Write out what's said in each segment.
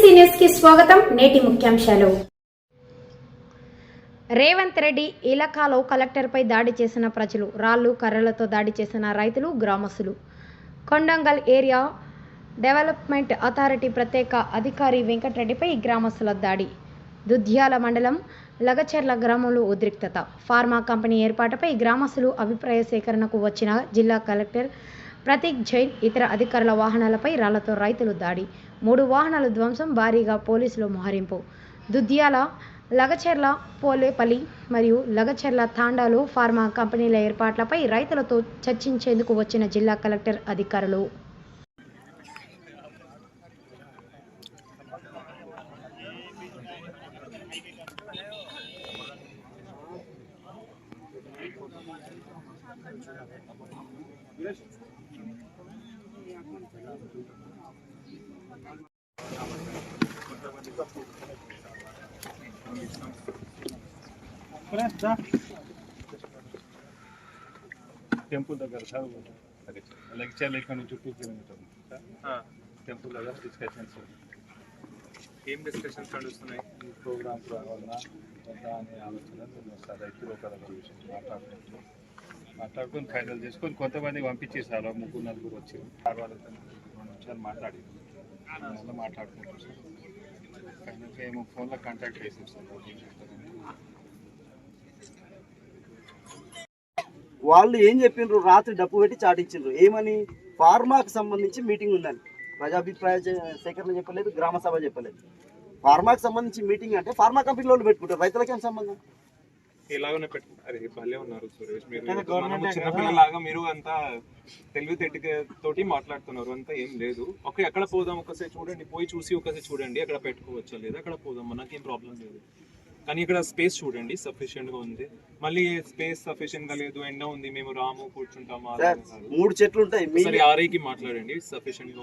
స్వాగతం నేటి ముఖ్యాంశాలు. రేవంత్ రెడ్డి ఇలకాలో కలెక్టర్పై దాడి చేసిన ప్రజలు రాళ్ళు కర్రలతో దాడి చేసిన రైతులు గ్రామస్తులు. కొండంగల్ ఏరియా డెవలప్మెంట్ అథారిటీ ప్రత్యేక అధికారి వెంకటరెడ్డిపై గ్రామస్తుల దాడి. దుద్యాల మండలం లగచెర్ల గ్రామంలో ఉద్రిక్తత. ఫార్మా కంపెనీ ఏర్పాటుపై గ్రామస్తులు అభిప్రాయ సేకరణకు వచ్చిన జిల్లా కలెక్టర్ ప్రతీక్ జైన్ ఇతర అధికారుల వాహనాలపై రాళ్ళతో రైతులు దాడి. మూడు వాహనాల ధ్వంసం భారీగా పోలీసులు మోహరింపు. దుద్యాల లగచెర్ల పోలేపల్లి మరియు లగచెర్ల తాండాలో ఫార్మా కంపెనీల ఏర్పాట్లపై రైతులతో చర్చించేందుకు వచ్చిన జిల్లా కలెక్టర్ అధికారులు. టెంపుల్ దగ్గర సార్ లెక్చర్ ఇక్కడ నుంచి టూ కిలోమీటర్ టెంపుల్ దగ్గర డిస్కషన్స్ ఏం డిస్కషన్స్ నడుస్తున్నాయి ఈ ప్రోగ్రామ్స్ రావాలన్నా వద్దా అనే ఆలోచన నేను సార్ రైతులు ఒక దగ్గర విషయం మాట్లాడుకుంటూ మాట్లాడుకొని ఫైనల్ చేసుకొని కొంతమంది పంపించేసారు ముగ్గురు నలుగురు వచ్చి. వాళ్ళతో రెండు నిమిషాలు మాట్లాడి మళ్ళీ మాట్లాడుకుంటారు సార్. ఫైనల్గా ఏమో ఫోన్లో కాంటాక్ట్ చేసాం సార్. వాళ్ళు ఏం చెప్పిండ్రు రాత్రి డప్పు పెట్టి చాటించిండ్రు ఏమని? ఫార్మాకు సంబంధించి మీటింగ్ ఉందని ప్రజాభిప్రాయ సేకరణ చెప్పలేదు గ్రామ సభ చెప్పలేదు. ఫార్మాకు సంబంధించి మీటింగ్ అంటే ఫార్మా కంపెనీలో పెట్టుకుంటారు. రైతులకేం సంబంధం? ఎలాగనే పెట్టు. అరే భలే ఉన్నారు సురేష్. మీరు మనము చిన్నపిల్లలాగా మీరు అంతా తెలివితేటక తోటి మాట్లాడుతున్నారు. అంతా ఏం లేదు. ఓకే ఎక్కడ పోదాం? ఒకసారి చూడండి. పోయి చూసి ఒకసారి చూడండి. ఎక్కడ పెట్టుకోవచ్చా లేదా? అక్కడ పోదాం? మనకేం ప్రాబ్లం లేదు. కానీ ఇక్కడ స్పేస్ చూడండి. సఫిషియెంట్గా ఉంది. మళ్ళీ స్పేస్ సఫిషియెంట్గా లేదు. ఎండ ఉంది. మేము రాము కూర్చుంటాము సార్. మూడు చెట్లు ఉంటాయి. మీ ఒకసారి ఆర్ఐకి మాట్లాడండి. సఫిషియెంట్గా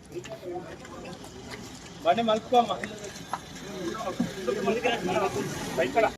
బండి మలుపుకోమ్మా